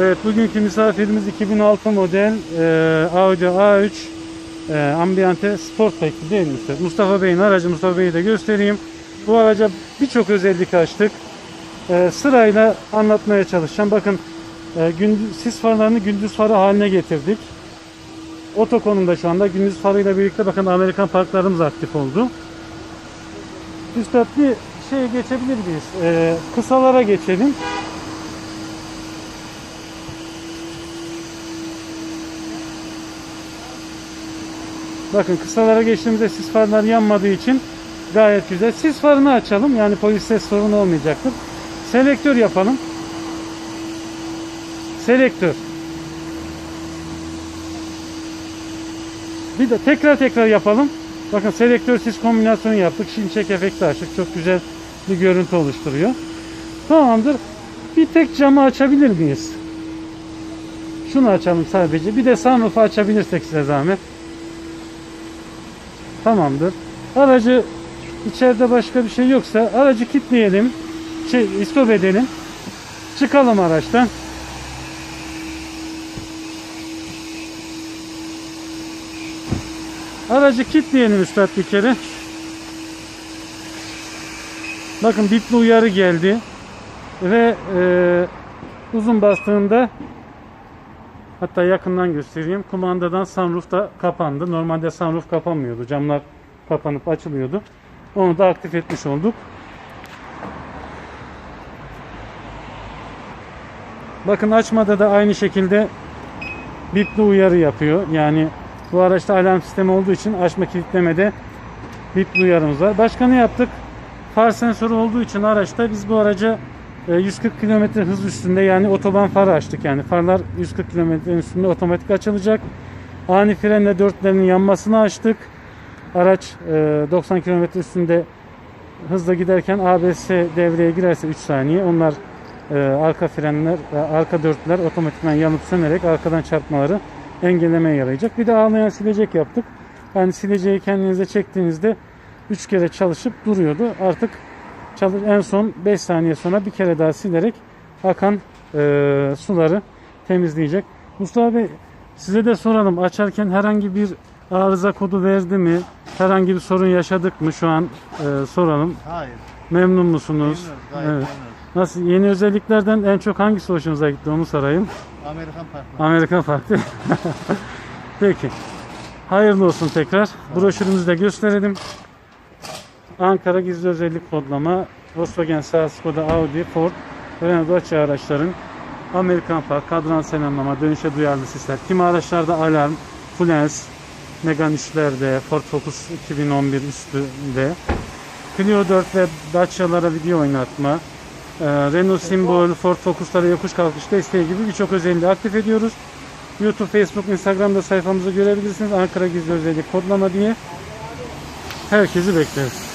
Evet bugünkü misafirimiz 2006 model e, Audi A3 e, Ambiente Sportback'ti değil mi Mustafa? Bey'in aracı Mustafa Bey'i de göstereyim. Bu araca birçok özellik açtık. E, sırayla anlatmaya çalışacağım. Bakın e, gündüz, sis farlarını gündüz farı haline getirdik. Oto şu anda. Gündüz farıyla birlikte bakın Amerikan parklarımız aktif oldu. Üstad bir şey geçebilir miyiz? E, kısalara geçelim. Bakın kısalara geçtiğimizde sis farlar yanmadığı için gayet güzel. Sis farını açalım. Yani polis ses sorunu olmayacaktır. Selektör yapalım. Selektör. Bir de tekrar tekrar yapalım. Bakın selektör sis kombinasyonu yaptık. Şimşek efekti açtık. Çok güzel bir görüntü oluşturuyor. Tamamdır. Bir tek camı açabilir miyiz? Şunu açalım sadece. Bir de sunroof'u açabilirsek size zahmet. Tamamdır. Aracı içeride başka bir şey yoksa aracı kilitleyelim. Şey, istop edelim. Çıkalım araçtan. Aracı kilitleyelim üstad bir kere. Bakın bitli uyarı geldi. Ve e, uzun bastığında Hatta yakından göstereyim. Kumandadan sunroof da kapandı. Normalde sunroof kapanmıyordu. Camlar kapanıp açılıyordu. Onu da aktif etmiş olduk. Bakın açmada da aynı şekilde bipli uyarı yapıyor. Yani bu araçta alarm sistemi olduğu için açma kilitlemede bipli uyarımız var. Başka ne yaptık? Far sensörü olduğu için araçta biz bu araca 140 km hız üstünde yani otoban farı açtık yani farlar 140 km üstünde otomatik açılacak. Ani frenle dörtlerinin yanmasını açtık. Araç e, 90 km üstünde hızla giderken ABS devreye girerse 3 saniye onlar e, arka frenler e, arka dörtler otomatikman yanıp sönerek arkadan çarpmaları engellemeye yarayacak. Bir de ağlayan silecek yaptık. Yani sileceği kendinize çektiğinizde 3 kere çalışıp duruyordu. Artık çalış en son 5 saniye sonra bir kere daha silerek akan e, suları temizleyecek. Mustafa Bey size de soralım açarken herhangi bir arıza kodu verdi mi? Herhangi bir sorun yaşadık mı şu an e, soralım. Hayır. Memnun musunuz? Memnunuz, gayet Evet. memnunuz. Nasıl yeni özelliklerden en çok hangisi hoşunuza gitti onu sorayım. Amerikan parkları. Amerika farklı. Peki. Hayırlı olsun tekrar. Broşürümüzü de gösterelim. Ankara gizli özellik kodlama Volkswagen, Seat, Skoda, Audi, Ford, Renault Dacia araçların Amerikan Park, kadran selamlama, dönüşe duyarlı sistem. Kimi araçlarda alarm, Fluence, Megane 3'lerde, Ford Focus 2011 üstünde, Clio 4 ve Dacia'lara video oynatma, e, Renault Symbol, Ford Focus'lara yokuş kalkış desteği gibi birçok özelliği aktif ediyoruz. YouTube, Facebook, Instagram'da sayfamızı görebilirsiniz. Ankara Gizli Özellik kodlama diye. Herkesi bekleriz.